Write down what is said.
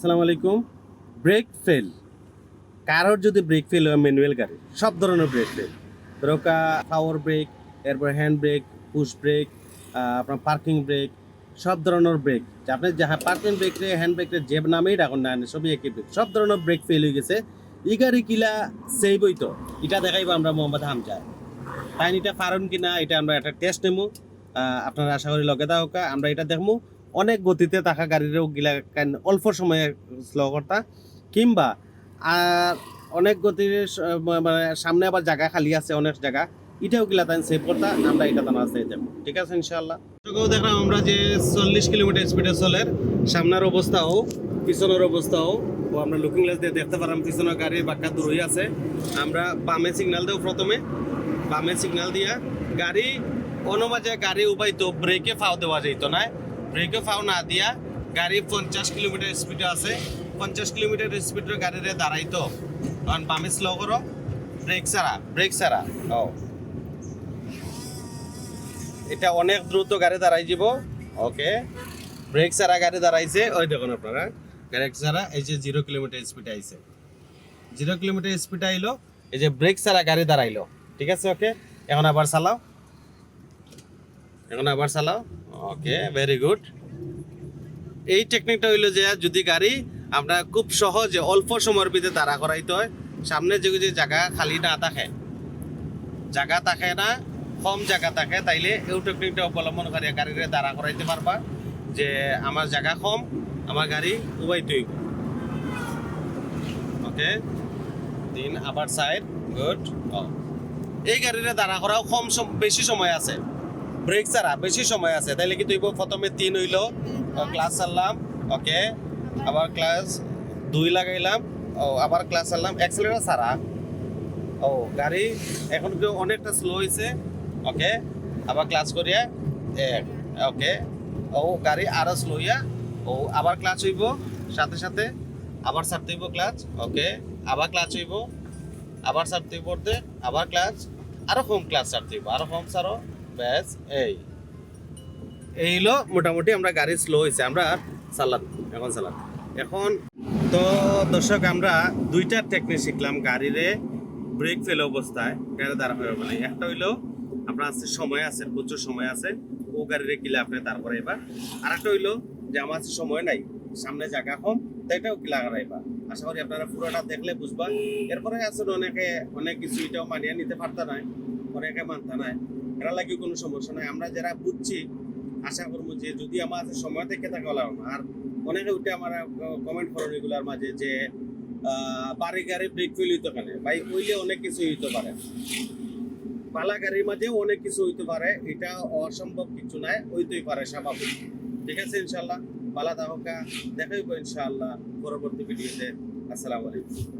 আসসালামু আলাইকুম। Brake fail. কারোর যদি ব্রেক ফেল হয়, ম্যানুয়াল গাড়ি, সব ধরনের ব্রেক ফেল। ধরো পাওয়ার ব্রেক, এরপর হ্যান্ড ব্রেক, পুশ ব্রেক আপনার পার্কিং ব্রেক, সব ধরনের ব্রেক। আপনি যাহা পার্কিং ব্রেক রে, হ্যান্ড ব্রেক রে, যে নামেই রাখুন না সবই একই ব্রেক। সব ধরনের ব্রেক ফেল হয়ে গেছে। ই গাড়ি কিলা সেই বই তো এটা দেখাইবো আমরা মোহাম্মদ হামজা তাই এটা পারেন কিনা, এটা আমরা একটা টেস্ট নেব আপনারা আশা করি লগে দাও আমরা এটা দেখব অনেক গতিতে থাকা গাড়িরও গিলা কান- অল্প সময়ে স্লো করতা। কিংবা, আর অনেক গতির মানে সামনে আবার জায়গা খালি আছে, অনেক জায়গা। এটাও গিলা তাই সেভ করতা, আমরা এটা তার আছে দেবো ঠিক আছে ইনশাল্লাহ তোকেও দেখলাম আমরা যে চল্লিশ কিলোমিটার স্পিডে চলের সামনের অবস্থা হোক পিছনের অবস্থাও, ও আমরা লুকিং গ্লাস দিয়ে দেখতে পারলাম পিছনের গাড়ি বাক্কা দূরই আছে। আমরা বামে সিগন্যাল দেবো প্রথমে। বামে সিগন্যাল দিয়া গাড়ি অনুমাজে গাড়ি উপাইতো ব্রেকে ফাও দেওয়া যেত না। ব্রেকে ফাও না দিয়া গাড়ি পঞ্চাশ কিলোমিটার স্পিডে আছে। পঞ্চাশ কিলোমিটার স্পিডের গাড়িরে দাঁড়াইতো তখন বামে স্লো করো ব্রেক ছাড়া ব্রেক ছাড়া ও এটা অনেক দ্রুত গাড়ি দাঁড়াই যাব। ওকে ব্রেক ছাড়া গাড়ি দাঁড়াইছে। ওই দেখুন আপনারা ব্রেক ছাড়া এই যে জিরো কিলোমিটার স্পিড আইছে জিরো কিলোমিটার স্পিড আইলো এই যে ব্রেক ছাড়া গাড়ি দাঁড়াইলো। ঠিক আছে ওকে এখন আবার চালাও। এখন আবার চালাও। ওকে ভেরি গুড এই টেকনিকটা হইল যে যদি গাড়ি আমরা খুব সহজে অল্প সময়ের ভিতরে দাঁড়া করাইতে হয়, সামনে যে জায়গা খালি না থাকে, জায়গা থাকে না, কম জায়গা থাকে, তাইলে এই টেকনিকটা অবলম্বন করে গাড়িরে দাঁড়া করাইতে পারবা যে আমার জায়গা কম, আমার গাড়ি উবাইতেই ওকে তিন আবার সাইড গুড এই গাড়িরে দাঁড়া করাও কম বেশি সময় আছে। ব্রেক ছাড়া বেশি সময় আছে। তাইলে কি তুই প্রথমে তিন হইল? ক্লাস চাললাম ওকে আবার ক্লাস দুই লাগাইলাম, ও, আবার ক্লাস চাললাম অ্যাক্সিলেটার ছাড়া। ও, গাড়ি এখন কি অনেকটা স্লো হয়েছে ওকে আবার ক্লাস করিয়া, এক ওকে ও, গাড়ি আরও স্লো হইয়া, ও, আবার ক্লাচ হইব, সাথে সাথে। আবার ছাড়তে হইব ক্লাচ ওকে আবার ক্লাচ হইব, আবার ছাড়তে হইব আবার ক্লাচ আরও হোম ক্লাচ ছাড়তে হইব, আরও কম ছাড়ো। ব্যাস, এই। এই হলো মোটামুটি আমরা গাড়ি স্লো হয়েছে, আমরা চালান এখন চালান এখন তো দর্শক, আমরা দুইটা টেকনিক শিখলাম গাড়িরে ব্রেক ফেল অবস্থায় গাড়ি দাঁড়া হয়ে মানে একটা হইল আপনার আছে, সময় আছে, প্রচুর সময় আছে, ও গাড়িরে কিলে আপনি তারপরে এবার। আর একটা হইল যে আমার আছে সময় নাই, সামনে জায়গা কম, তো এটাও কিলা হারাইবা আশা করি আপনারা পুরোটা দেখলে বুঝবা। এরপরে আছে অনেকে, অনেক কিছু এটাও মানিয়ে নিতে পারতা নাই, অনেকে মানতা নাই। এটা লাগে কোনো সমস্যা নাই। আমরা যারা বুঝছি, আশা করব যে যদি আমার সময় থেকে থাকে হলাম আর অনেকে উঠে আমার কমেন্ট করেন এগুলার মাঝে যে বাড়ি গাড়ি ব্রেক ফেল হইতে পারে ভাই ওইলে অনেক কিছু হইতে পারে। পালা গাড়ির মাঝেও অনেক কিছু হইতে পারে। এটা অসম্ভব কিছু নাই, হইতেই পারে, স্বাভাবিক। ঠিক আছে ইনশাল্লাহ পালা দাহকা দেখাইব ইনশাআল্লাহ পরবর্তী ভিডিওতে আসসালামু আলাইকুম।